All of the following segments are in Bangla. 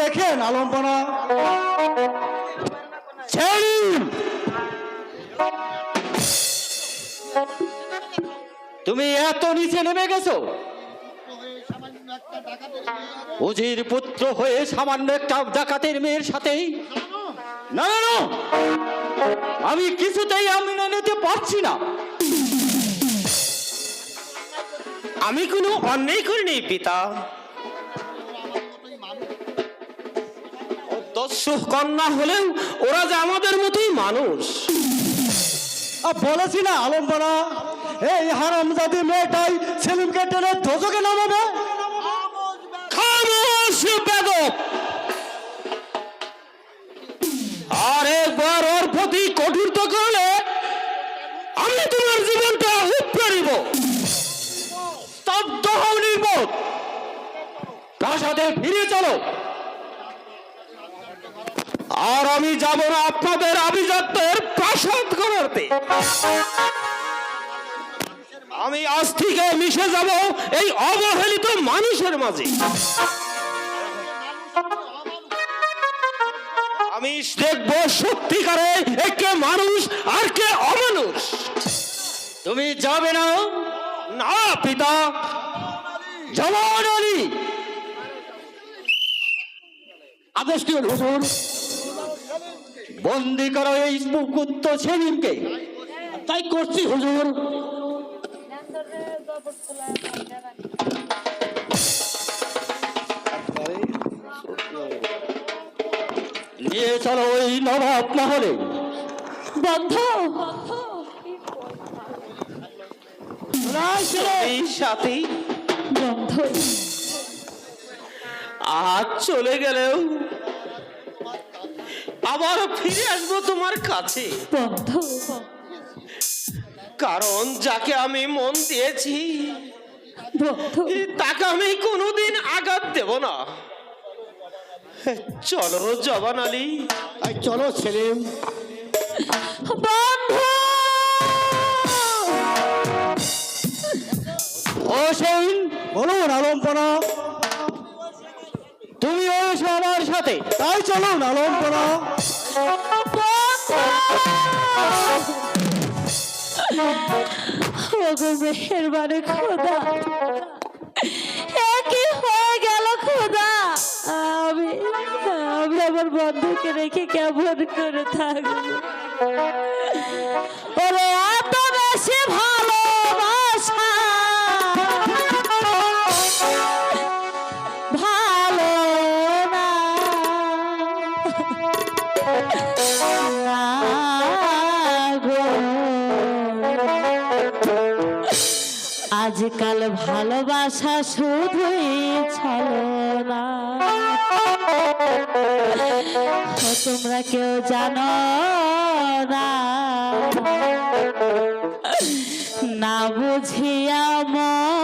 দেখেন আলম্পনা। তুমি এত নিচে নেমে গেছো? উজির পুত্র হয়ে সামান্য একটা ডাকাতের মেয়ের সাথেই না না আমি কিছুতেই আমি নিতে পারছি না। আমি কোনো অন্যায় করিনি, পিতা। অশ্বহ কন্যা হলেন ওরা যে আমাদের মতোই মানুষ। বলেছি না আলম্বনা। এই হারামজাদি মেয়েটাই সেলিমকে টেনে ধোজকে নামাবে। আর একবার ওর প্রতি কঠিন তো করলে আমি তোমার জীবনটা উপড়ে করিব স্তব্ধ হও নির্বোধ। সাথে ফিরে চলো। আর আমি যাব না আপনাদের আভিজাত্যের প্রাসাদ করতে আমি আজ থেকে মিশে যাব এই অবহেলিত মানুষের মাঝে। আমি দেখব সত্যিকারে এ কে মানুষ আর কে অমানুষ। তুমি যাবে না? না, পিতা। জবান আলী আদেশ দিন হুজুর বন্দি করো এই মুকুত্ত সেলিমকে। তাই করছি হুজুর। নিয়ে চলো ওই নবাব মহলে। বন্ধ। এই সাথে। বন্ধ। আজ চলে গেলেও আবার ফিরে আসব তোমার কাছে। বন্ধ। কারণ যাকে আমি মন দিয়েছি তাকে আমি কোনোদিন আঘাত দেব না। চলো জবান আলী। চলো ছেলে। বলুন আলম্পনা। তুমি এসো আমার সাথে। তাই ওগো মেহেরবানে খোদা। একই হয়ে খোদা। আমি আমি আমার বন্ধুকে রেখে কেমন করে ভালোবাসা আজকাল ভালোবাসা শুধুই ছলনা। তোমরা কেউ জানো না? না বুঝিয়া মন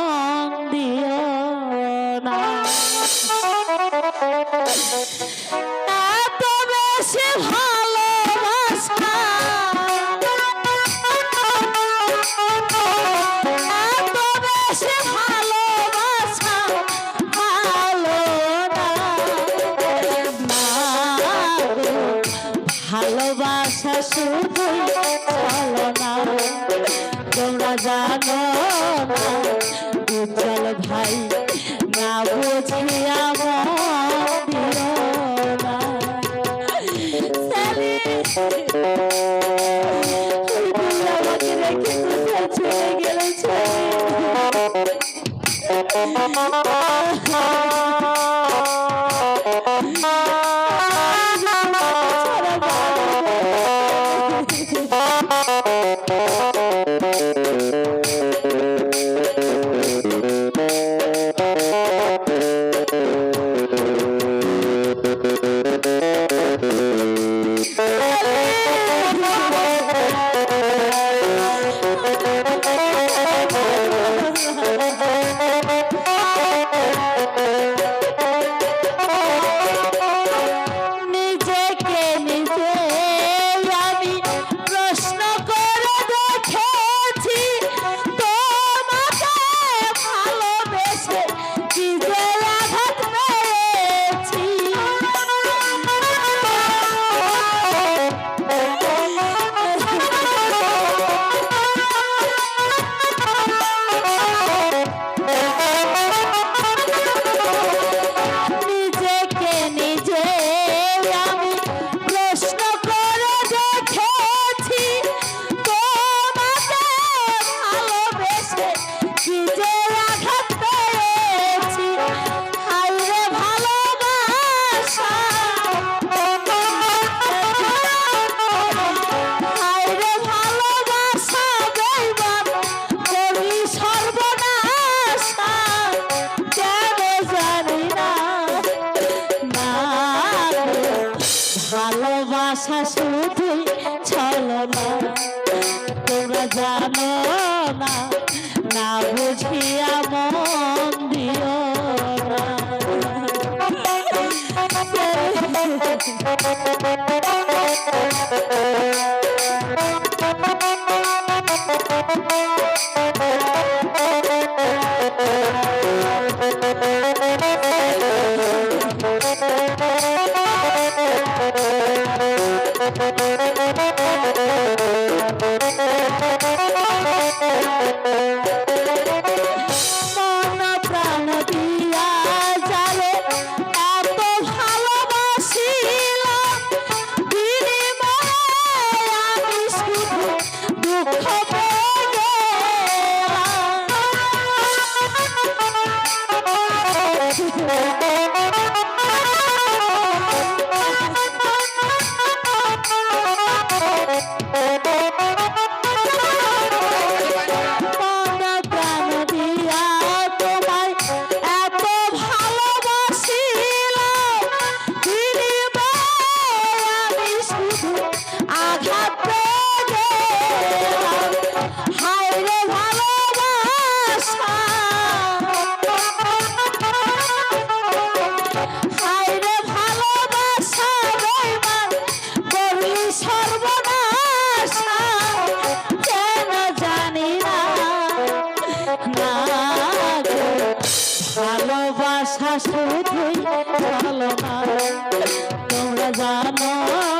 উজ্জ্বল ভাই।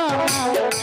না,